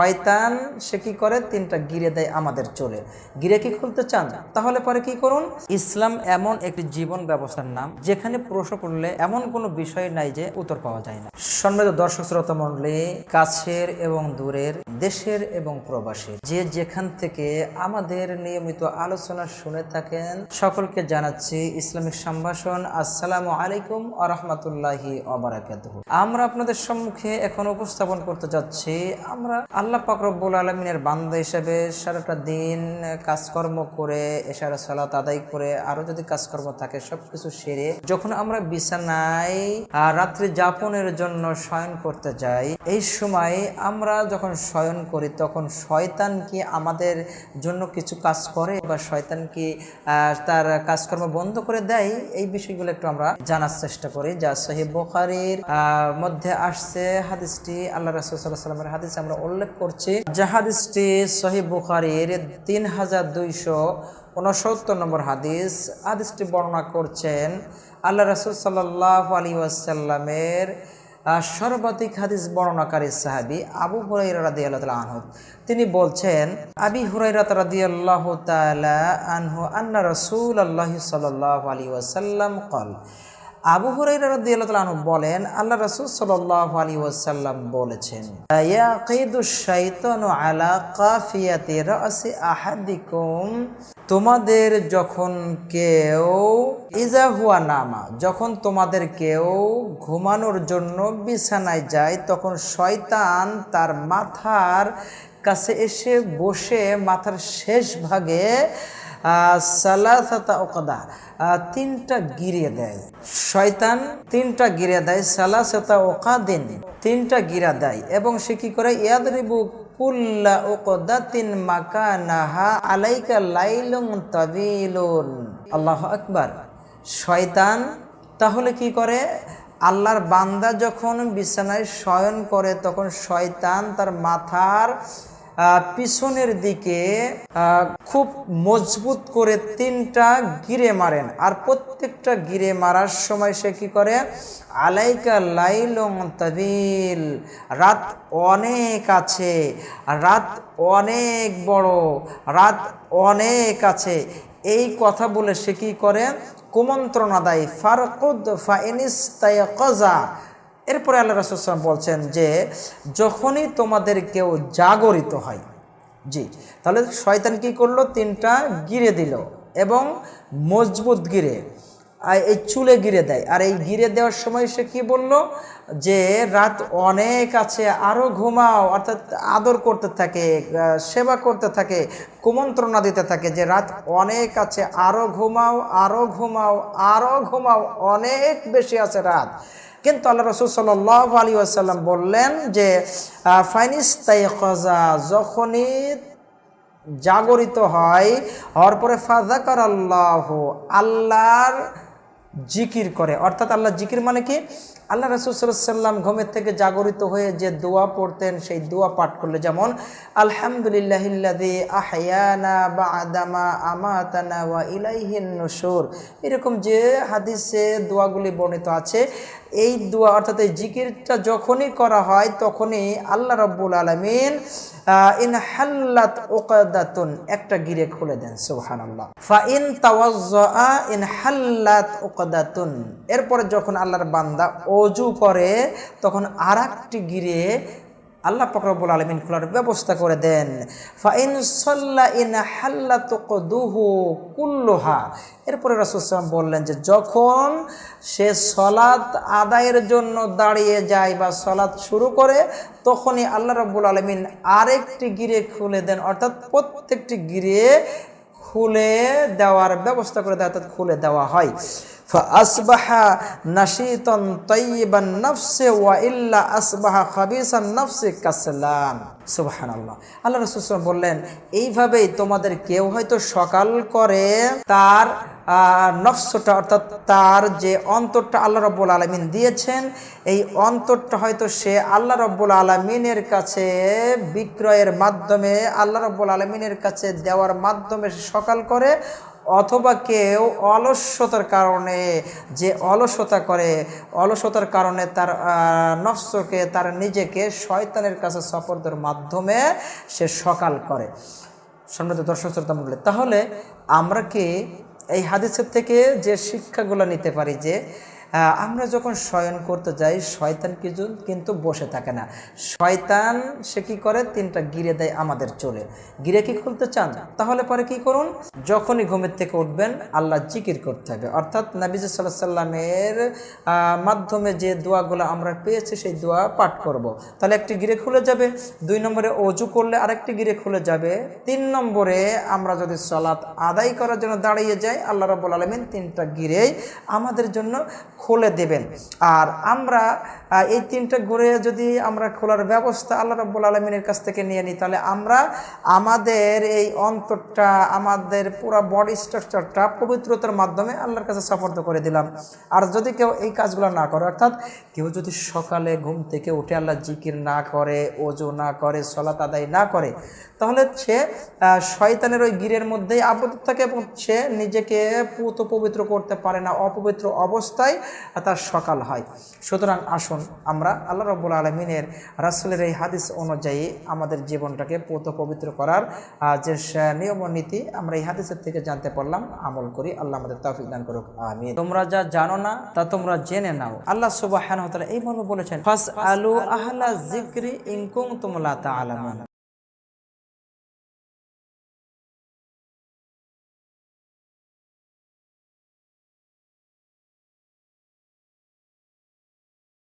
শয়তান, সে কি করে? তিনটা গিরে দেয় আমাদের চলে। গিরে কি খুলতে চান? তাহলে পরে কি করুন? ইসলাম এমন একটি জীবন ব্যবস্থার নাম, যেখানে প্রশ্ন করলে এমন কোনো বিষয় নাই যে উত্তর পাওয়া যায় না। সম্মানিত দর্শক শ্রোতা মণ্ডলী, কাছের এবং দূরের, দেশের এবং প্রবাসী যে যেখান থেকে আমাদের নিয়মিত আলোচনা শুনে থাকেন, সকলকে জানাচ্ছি ইসলামিক সম্ভাষণ। আসসালামু আলাইকুম আ রহমতুল্লাহি আমরা আপনাদের সম্মুখে এখন উপস্থাপন করতে যাচ্ছি। আমরা আল্লাহ পাক রব্বুল আলমিনের বান্দা হিসেবে সারাটা দিন কাজকর্ম করে, এশারা সালাত আদায় করে, আরও যদি কাজকর্ম থাকে, সবকিছু সেরে যখন আমরা বিছানায় রাত্রি যাপনের জন্য শয়ন করতে যাই, এই সময় আমরা যখন শয়ন করি, তখন শয়তান কি আমাদের জন্য কিছু কাজ করে বা শয়তান কি তার কাজকর্ম বন্ধ করে দেয়? এই বিষয়গুলো একটু আমরা জানার চেষ্টা করি। যা সহিব বোখারির মধ্যে আসছে হাদিসটি, আল্লাহ রাসুল্লাহ সাল্লামের হাদিস আমরা উল্লেখ করছে। জাহাদিসটি সহি বুখারির তিন হাজার দুইশো উনসত্তর নম্বর হাদিস। হাদিসটি বর্ণনা করছেন, আল্লাহ রসুল সাল্লাহ আলী আসাল্লামের সর্বাধিক হাদিস বর্ণনাকারী সাহাবি আবু হুরাই রাদি আল্লাহ তিনি বলছেন, আবি হুরাই রাদি আল্লাহ তালা আনহু আন্না রসুল আল্লাহ সাল্লাহ আলী আসাল্লাম কল আবু আনহু বলেন, আল্লাহ রাসূল সাল্লাল্লাহু আলাইহি ওয়াসাল্লাম বলেছেন তোমাদের যখন কেউ, ইজা হুয়া নামা, যখন তোমাদের কেউ ঘুমানোর জন্য বিছানায় যায়, তখন শয়তান তার মাথার কাছে এসে বসে মাথার শেষ ভাগে সালাসাতা ওকাদা তিনটা গিরে দেয়। শয়তান তিনটা গিরে দেয়, সালাসাতা ওকাদিন তিনটা গিরা দেয়। এবং সে কি করে? ইয়াদরিবু কুল্লা ওকদাতিন মাকানাহা আলাইকা লাইলুম তাবিলুন। আল্লাহ আকবার। শয়তান তাহলে কি করে? আল্লাহর বান্দা যখন বিছানায় শয়ন করে, তখন শয়তান তার মাথার পিছনের দিকে খুব মজবুত করে তিনটা গিরে মারেন। আর প্রত্যেকটা গিরে মারার সময় সে কি করে? আলাইকা লাইলং তাবিল। রাত অনেক আছে, রাত অনেক বড়, রাত অনেক আছে। এই কথা বলে সে কি করে? কুমন্ত্রণা দেয় ফারকুদ ফাইনিস কজা এরপরে আল্লাহ রাসুলাম বলছেন যে, যখনই তোমাদের কেউ জাগরিত হয়, জি, তাহলে শয়তান কি করল? তিনটা গিরে দিল এবং মজবুত গিরে, আর এই চুলে গিরে দেয়। আর এই গিরে দেওয়ার সময় সে কি বলল? যে, রাত অনেক আছে আরও ঘুমাও। অর্থাৎ আদর করতে থাকে সেবা করতে থাকে, কুমন্ত্রণা দিতে থাকে যে, রাত অনেক আছে আরও ঘুমাও আরও ঘুমাও আরও ঘুমাও, অনেক বেশি আছে রাত। কিন্তু আল্লাহ রসুল সাল্লাহ আলী আসাল্লাম বললেন যে ফাইনিস তাই কজা যখনই জাগরিত হয়, হওয়ার পরে ফাজাকার আল্লাহ আল্লাহর জিকির করে। অর্থাৎ আল্লাহ জিকির মানে কি? আল্লাহ রসুল সাল্লাম ঘুমের থেকে জাগরিত হয়ে যে দোয়া পড়তেন, সেই দোয়া পাঠ করলে যেমন আলহামদুলিল্লাহিল্লাদি আহয়ানা বা আদামা আমাতানা ওয়া ইলাইহিন নসুর এরকম যে হাদিসে দোয়াগুলি বর্ণিত আছে, এই দোয়া অর্থাৎ এই জিকিরটা যখনই করা হয়, তখনই আল্লাহ রব্বুল আলমিন ইন হাল্লাত ওকাদাতুন একটা গিরে খুলে দেন, সুবহানাল্লাহ। ফা ইন তাওয়াজ্জা ইন হাল্লাত ওকাদাতুন এরপরে যখন আল্লাহর বান্দা অজু করে, তখন আর একটি গিরে আল্লাহ ফকরবুল আলমিন খোলার ব্যবস্থা করে দেন। Fine সল্লা in হাল্লাত কদুহু কুল্লোহা। এরপরে রাসুলাম বললেন যে, যখন সে সলাৎ আদায়ের জন্য দাঁড়িয়ে যায় বা সলাৎ শুরু করে, তখনই আল্লাহ রব্বুল আলমিন আরেকটি গিরে খুলে দেন, অর্থাৎ প্রত্যেকটি গিরে খুলে দেওয়ার ব্যবস্থা করে দেয়, অর্থাৎ খুলে দেওয়া হয়। فأصبح نشيطا طيب النفس وإلا أصبح خبيث النفس كسلان. সুবহান আল্লাহ আল্লাহ রসুল বললেন, এইভাবেই তোমাদের কেউ হয়তো সকাল করে তার নফসটা অর্থাৎ তার যে অন্তরটা আল্লাহ রব্বুল আলমিন দিয়েছেন, এই অন্তরটা হয়তো সে আল্লাহ রব্বুল আলমিনের কাছে বিক্রয়ের মাধ্যমে, আল্লাহ রব্বুল আলমিনের কাছে দেওয়ার মাধ্যমে সে সকাল করে, অথবা কেউ অলস্যতার কারণে, যে অলসতা করে, অলসতার কারণে তার নফসকে, তার নিজেকে শয়তানের কাছে সফরদের মাধ্যমে সে সকাল করে। সম্মানিত দর্শক শ্রোতা মণ্ডলী, তাহলে আমরা কি এই হাদিসের থেকে যে শিক্ষাগুলো নিতে পারি যে আমরা যখন শয়ন করতে যাই, শয়তান কিছু কিন্তু বসে থাকে না। শয়তান, সে কি করে? তিনটা গিরে দেয় আমাদের চলে গিরে কি খুলতে চান? তাহলে পরে কি করুন? যখনই ঘুমের থেকে উঠবেন, আল্লাহ জিকির করতে হবে। অর্থাৎ নাবিজ সাল্লাহ সাল্লামের মাধ্যমে যে দোয়াগুলো আমরা পেয়েছি, সেই দোয়া পাঠ করব। তাহলে একটি গিরে খুলে যাবে। দুই নম্বরে অজু করলে আরেকটি গিরে খুলে যাবে। তিন নম্বরে আমরা যদি সলাৎ আদায় করার জন্য দাঁড়িয়ে যাই, আল্লাহ রব্বুল আলমিন তিনটা গিরেই আমাদের জন্য খুলে দেবেন। আর আমরা এই তিনটা ঘুরে যদি আমরা খোলার ব্যবস্থা আল্লাহ রব্বুল আলমিনের কাছ থেকে নিয়ে নিই, তাহলে আমরা আমাদের এই অন্তরটা, আমাদের পুরো বডি স্ট্রাকচারটা পবিত্রতার মাধ্যমে আল্লাহর কাছে সফর্দ করে দিলাম। আর যদি কেউ এই কাজগুলো না করে, অর্থাৎ কেউ যদি সকালে ঘুম থেকে উঠে আল্লাহ জিকির না করে ওজো না করে সলাত আদায় না করে, তাহলে সে শয়তানের ওই গিরের মধ্যেই আবদ্ধ থাকে এবং সে নিজেকে পুত পবিত্র করতে পারে না। অপবিত্র অবস্থায় তার সকাল হয়। সুতরাং আসুন আমরা আল্লাহ রব্বুল আলমিনের রাসুলের এই হাদিস অনুযায়ী আমাদের জীবনটাকে পুত পবিত্র করার যে নিয়ম নীতি আমরা এই হাদিসের থেকে জানতে পারলাম, আমল করি। আল্লাহ আমাদের তৌফিক দান করুক। আমি তোমরা যা জানো না, তা তোমরা জেনে নাও। আল্লাহ সুবাহ এইভাবে বলেছেন ফাস আলু আহলা জিক্রি ইনকুম তোমলা তা আলামান